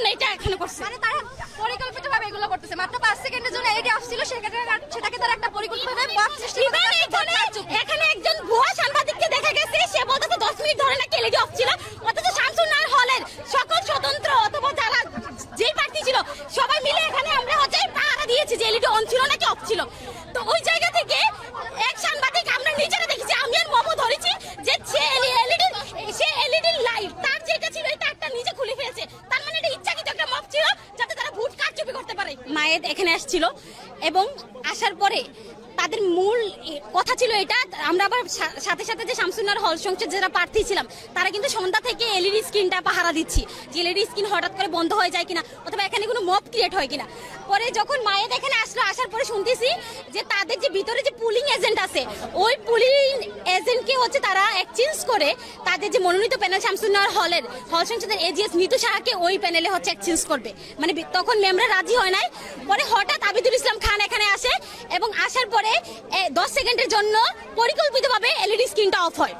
জন্য এটা এখানে করছে। মানে তারা পরিকল্পিতভাবে এগুলো করতেছে। মাত্র 5 সেকেন্ডের জন্য এটি আসছিল সেটাকে সেটাকে তারা একটা পরিকল্পিতভাবে বাক সৃষ্টি এখানে এখানে একজন ভুয়া সাংবাদিককে দেখা গেছে সে বলতেছে 10 মিনিট ধরে নাকি এলইডি অফ ছিল। অথচ শামসুন নাহার হলের সকল স্বতন্ত্র অথবা যারা যেই প্রার্থী ছিল সবাই মিলে এখানে আমরা হচ্ছে পাহারা দিয়েছি যে এলইডি অন ছিল নাকি অফ ছিল। পারে এখানে আসছিল এবং আসার পরে তাদের মূল কথা ছিল এটা। আমরা আবার সাথে সাথে যে শামসুনার হল সংসদ যারা প্রার্থী ছিলাম, তারা কিন্তু সন্ধ্যা থেকে এলইডি স্ক্রিনটা পাহারা দিচ্ছি, যে এলইডি স্ক্রিন হঠাৎ করে বন্ধ হয়ে যায় কিনা, অথবা এখানে কোনো মব ক্রিয়েট হয় কিনা। পরে যখন মায়ের এখানে আসলো, আসার পরে শুনতেছি যে তাদের যে ভিতরে যে পুলিং এজেন্ট আছে, ওই পুলিং এজেন্টকে হচ্ছে তারা এক্সচেঞ্জ করে তাদের যে মনোনীত প্যানেল শামসুনার হলের, হল সংসদের এজিএস নিতু সাহাকে ওই প্যানেলে হচ্ছে এক্সচেঞ্জ করবে। মানে তখন মেমরা রাজি হয় নাই। পরে হঠাৎ আবিদুল ইসলাম খান এখানে আসে এবং আসার পরে দশ সেকেন্ডের জন্য পরিকল্পিতভাবে এলইডি স্ক্রিনটা অফ হয়।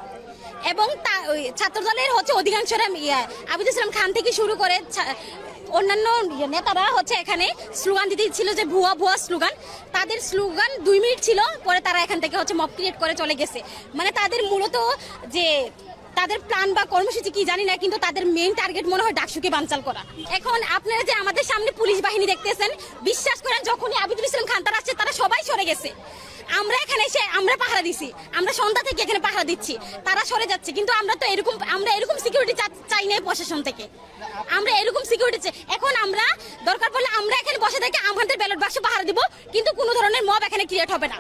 এবং তা- ছাত্রদলের হচ্ছে অধিকাংশরা আবিদুল ইসলাম খান থেকে শুরু করে অন্যান্য ইয়ে নেতারা হচ্ছে এখানে স্লোগান দিতে ছিল যে ভুয়া ভুয়া স্লোগান। তাদের স্লোগান দুই মিনিট ছিল, পরে তারা এখান থেকে হচ্ছে মব ক্রিয়েট করে চলে গেছে। মানে তাদের মূলত যে তাদের প্ল্যান বা কর্মসূচি কি জানি না, কিন্তু তাদের মেইন টার্গেট মনে হয় ডাকসুকে বানচাল করা। এখন আপনারা যে আমাদের সামনে পুলিশ বাহিনী দেখতেছেন, বিশ্বাস করেন যখনই আবিদুল ইসলাম খান তারা আসছে, তারা সবাই সরে গেছে। আমরা এখানে এসে আমরা পাহারা দিছি। আমরা সন্ধ্যা থেকে এখানে পাহারা দিচ্ছি। তারা সরে যাচ্ছে, কিন্তু আমরা তো এরকম, আমরা এরকম সিকিউরিটি চাই না প্রশাসন থেকে। আমরা এরকম সিকিউরিটি এখন আমরা দরকার পড়লে আমরা এখানে বসে থেকে আমাদের ব্যালট বাক্স পাহারা দিব, কিন্তু কোনো ধরনের মব এখানে ক্রিয়েট হবে না।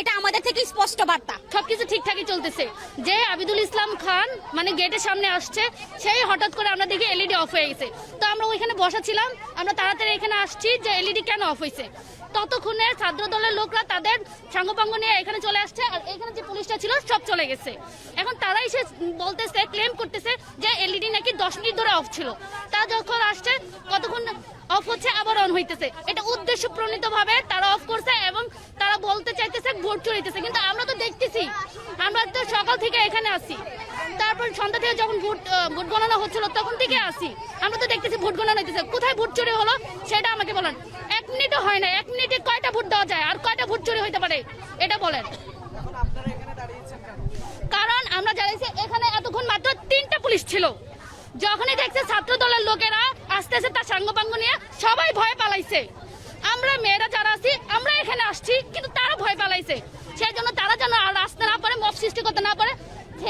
এটা আমাদের থেকে স্পষ্ট বার্তা। সবকিছু ঠিকঠাকই চলতেছে। যে আবিদুল ইসলাম খান মানে গেটের সামনে আসছে, সেই হঠাৎ করে আমরা দেখি এলইডি অফ হয়ে গেছে। তো আমরা ওইখানে বসা ছিলাম, আমরা তাড়াতাড়ি এখানে আসছি যে এলইডি কেন অফ হয়েছে? ততক্ষণে ছাত্র দলের লোকরা তাদের সাঙ্গপাঙ্গ নিয়ে এখানে চলে আসছে, আর এখানে যে পুলিশটা ছিল, সব চলে গেছে। এখন তারাই সে বলতেছে ক্লেম করতেছে যে এলইডি নাকি দশ মিনিট ধরে অফ ছিল। তা যখন আসছে, কতক্ষণ অফ হচ্ছে, আবার অন হইতেছে। এটা উদ্দেশ্য প্রণীত ভাবে তারা অফ করছে এবং ভোট চড়িতেছে কিন্তু আমরা তো দেখতেছি। আমরা তো সকাল থেকে এখানে আসি তারপর সন্ধ্যা থেকে যখন ভোট ভোট গণনা হচ্ছিল, তখন থেকে আসি আমরা তো দেখতেছি ভোট গণনা হইতেছে। কোথায় ভোট চুরি হলো, সেটা আমাকে বলেন। এক মিনিটও হয় না, এক মিনিটে কয়টা ভোট দেওয়া যায়, আর কয়টা ভোট চুরি হইতে পারে, এটা বলেন। কারণ আমরা জানিয়েছি, এখানে এতক্ষণ মাত্র তিনটা পুলিশ ছিল। যখনই দেখছে ছাত্র দলের লোকেরা আস্তে আস্তে তার সাঙ্গপাঙ্গ নিয়ে, সবাই ভয় পালাইছে। আমরা মেয়েরা যারা আছি, আমরা